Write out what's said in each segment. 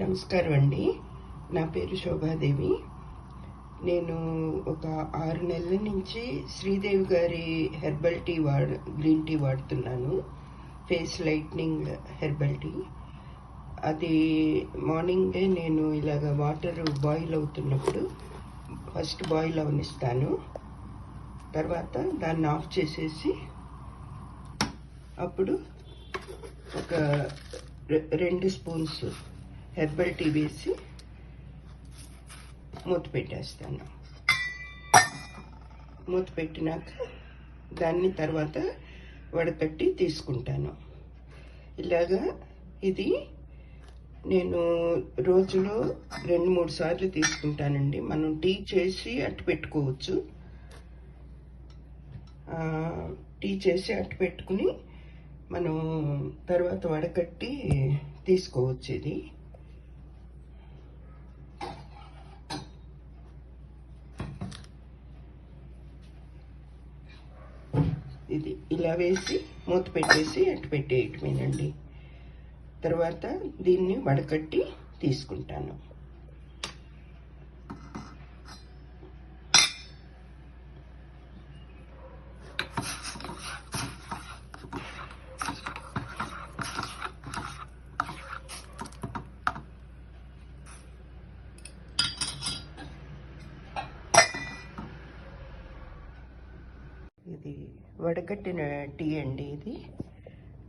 నమస్కారం అండి. నా పేరు శోభాదేవి. నేను ఒక ఆరు నెలల నుంచి శ్రీదేవి గారి హెర్బల్ టీ వాడ గ్రీన్ టీ వాడుతున్నాను. Face lightning herbal tea. అది మార్నింగే నేను ఇలాగ వాటర్ బాయిల్ అవుతున్నప్పుడు ఫస్ట్ బాయిల్ అవనిస్తాను. తర్వాత దాన్ని ఆఫ్ చేసేసి అప్పుడు ఒక రెండు స్పూన్స్ హెర్బల్ టీ వేసి మూత పెట్టేస్తాను. మూత పెట్టినాక దాన్ని తర్వాత వడకట్టి తీసుకుంటాను. ఇలాగా ఇది నేను రోజులో రెండు మూడు సార్లు తీసుకుంటానండి. మనం టీ చేసి అట్టు పెట్టుకోవచ్చు. టీ చేసి అట్టు పెట్టుకుని మనం తర్వాత వడకట్టి తీసుకోవచ్చు ఇది. ఇది ఇలా వేసి మూత పెట్టేసి అటు పెట్టేయటమేనండి. తర్వాత దీన్ని వడకట్టి తీసుకుంటాను. ఇది వడకట్టిన టీ అండి ఇది.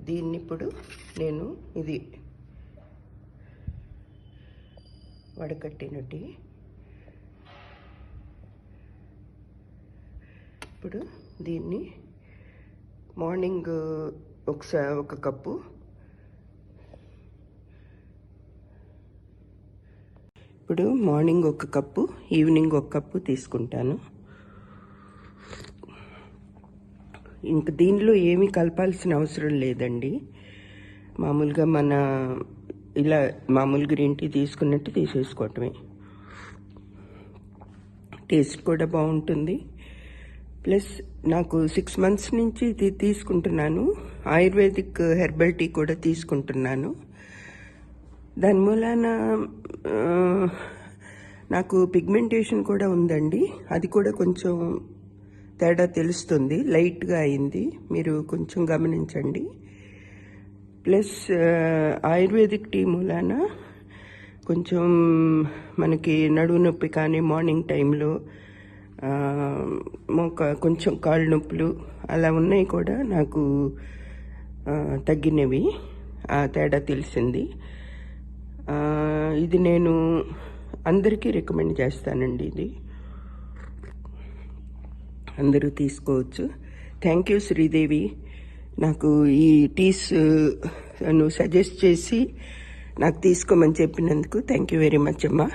దీన్ని ఇప్పుడు నేను ఇది వడకట్టిన టీ. ఇప్పుడు దీన్ని మార్నింగ్ ఒకసారి ఒక కప్పు ఇప్పుడు మార్నింగ్ ఒక కప్పు ఈవినింగ్ ఒక కప్పు తీసుకుంటాను. ఇంక దీనిలో ఏమీ కలపాల్సిన అవసరం లేదండి. మామూలుగా మన ఇలా మామూలు గ్రీన్ టీ తీసుకున్నట్టు తీసేసుకోవటమే. టేస్ట్ కూడా బాగుంటుంది. ప్లస్ నాకు సిక్స్ మంత్స్ నుంచి ఇది తీసుకుంటున్నాను. ఆయుర్వేదిక్ హెర్బల్ టీ కూడా తీసుకుంటున్నాను. దాని మూలాన నాకు పిగ్మెంటేషన్ కూడా ఉందండి. అది కూడా కొంచెం తేడా తెలుస్తుంది. లైట్గా అయింది. మీరు కొంచెం గమనించండి. ప్లస్ ఆయుర్వేదిక్ టీ మూలాన కొంచెం మనకి నడువు నొప్పి కానీ మార్నింగ్ టైంలో ఆ, మోక కొంచెం కాళ్ళు నొప్పులు అలా ఉన్నాయి కూడా నాకు తగ్గినవి. ఆ తేడా తెలిసింది. ఇది నేను అందరికీ రికమెండ్ చేస్తానండి ఇది. అందరూ తీసుకోవచ్చు. Thank you Sridevi. నాకు ఈ టీస్ నువ్వు సజెస్ట్ చేసి నాకు తీసుకోమని చెప్పినందుకు థ్యాంక్ యూ వెరీ మచ్ అమ్మా.